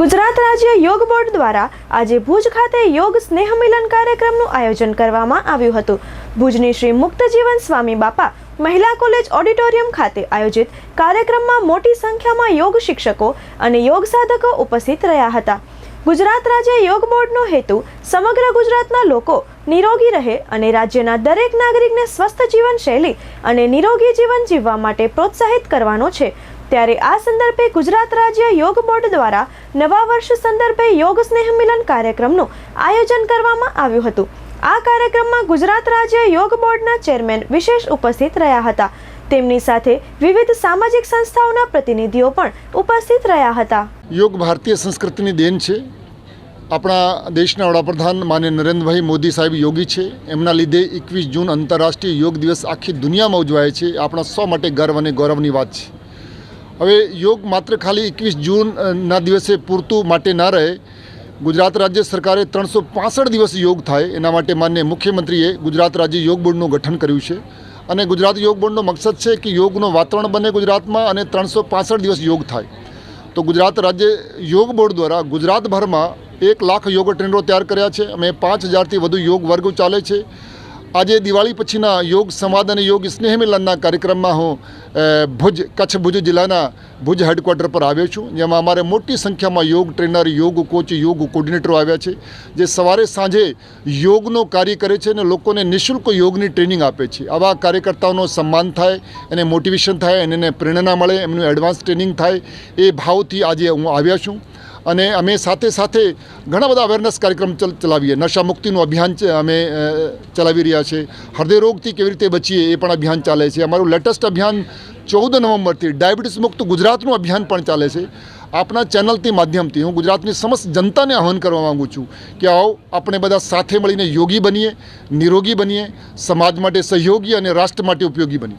ગુજરાત રાજ્ય યોગ બોર્ડ દ્વારા આજે ભુજ ખાતે યોગ સ્નેહ મિલન કાર્યક્રમનું આયોજન કરવામાં આવ્યું હતું. ભુજની શ્રી મુક્તજીવન સ્વામી બાપા મહિલા કોલેજ ઓડિટોરિયમ ખાતે આયોજિત કાર્યક્રમમાં મોટી સંખ્યામાં યોગ શિક્ષકો અને યોગ સાધકો ઉપસ્થિત રહ્યા હતા. ગુજરાત રાજ્ય યોગ બોર્ડનો હેતુ સમગ્ર ગુજરાતના લોકો નિરોગી રહે અને રાજ્યના દરેક નાગરિકને સ્વસ્થ જીવનશૈલી અને નિરોગી જીવન જીવવા માટે પ્રોત્સાહિત કરવાનો છે. ત્યારે આ સંદર્ભે ગુજરાત રાજ્ય યોગ બોર્ડ દ્વારા નવા વર્ષ સંદર્ભે યોગ સ્નેહ મિલન કાર્યક્રમનું આયોજન કરવામાં આવ્યું હતું. આ કાર્યક્રમમાં ગુજરાત રાજ્ય યોગ બોર્ડના ચેરમેન વિશેષ ઉપસ્થિત રહ્યા હતા. તેમની સાથે વિવિધ સામાજિક સંસ્થાઓના પ્રતિનિધિઓ પણ ઉપસ્થિત રહ્યા હતા. યોગ ભારતીય સંસ્કૃતિની દેન છે. આપણા દેશના વડાપ્રધાન માન્ય નરેન્દ્રભાઈ મોદી સાહેબ યોગી છે. એમના લીધે એકવીસ જૂન આંતરરાષ્ટ્રીય યોગ દિવસ આખી દુનિયામાં ઉજવાય છે. આપણા સૌ માટે ગર્વ અને ગૌરવની વાત છે. હવે યોગ માત્ર ખાલી એકવીસ જૂનના દિવસે પૂરતું માટે ના રહે. ગુજરાત રાજ્ય સરકારે ત્રણસો પાસઠ દિવસ યોગ થાય, એના માટે માન્ય મુખ્યમંત્રીએ ગુજરાત રાજ્ય યોગ બોર્ડનું ગઠન કર્યું છે. અને ગુજરાત યોગ બોર્ડનો મકસદ છે કે યોગનું વાતાવરણ બને ગુજરાતમાં અને ત્રણસો પાસઠ દિવસ યોગ થાય. તો ગુજરાત રાજ્ય યોગ બોર્ડ દ્વારા ગુજરાતભરમાં એક લાખ યોગ ટ્રેનરો તૈયાર કર્યા છે. અમે પાંચ હજારથી વધુ યોગ વર્ગો ચાલે છે. આજે દિવાળી પછીના યોગ સંવાદ અને યોગ સ્નેહ મિલનના કાર્યક્રમમાં હું ભુજ, કચ્છ ભુજ જિલ્લાના ભુજ હેડક્વાર્ટર પર આવ્યો છું. જેમાં અમારે મોટી સંખ્યામાં યોગ ટ્રેનર યોગ કોચ યોગ કોર્ડિનેટરો આવ્યા છે, જે સવારે સાંજે યોગનો કાર્ય કરે છે અને લોકોને નિઃશુલ્ક યોગની ટ્રેનિંગ આપે છે. આવા કાર્યકર્તાઓનો સન્માન થાય, એને મોટિવેશન થાય અને એને પ્રેરણા મળે, એમનું એડવાન્સ ટ્રેનિંગ થાય. એ ભાવથી આજે હું આવ્યા છું. અને અમે સાથે સાથે ઘણા બધા અવેરનેસ કાર્યક્રમ ચલ, ચલાવીએ. નશા મુક્તિનું અભિયાન અમે ચલાવી રહ્યા છે. હૃદયરોગથી કેવી રીતે બચીએ એ પણ અભિયાન ચાલે છે. અમારું લેટેસ્ટ અભિયાન ચૌદ નવેમ્બરથી ડાયાબિટીસ મુક્ત ગુજરાતનું અભિયાન પણ ચાલે છે. આપણા ચેનલથી માધ્યમથી હું ગુજરાતની સમસ્ત જનતાને આહવાન કરવા માગું છું કે આવો આપણે બધા સાથે મળીને યોગી બનીએ, નિરોગી બનીએ, સમાજ માટે સહયોગી અને રાષ્ટ્ર માટે ઉપયોગી બનીએ.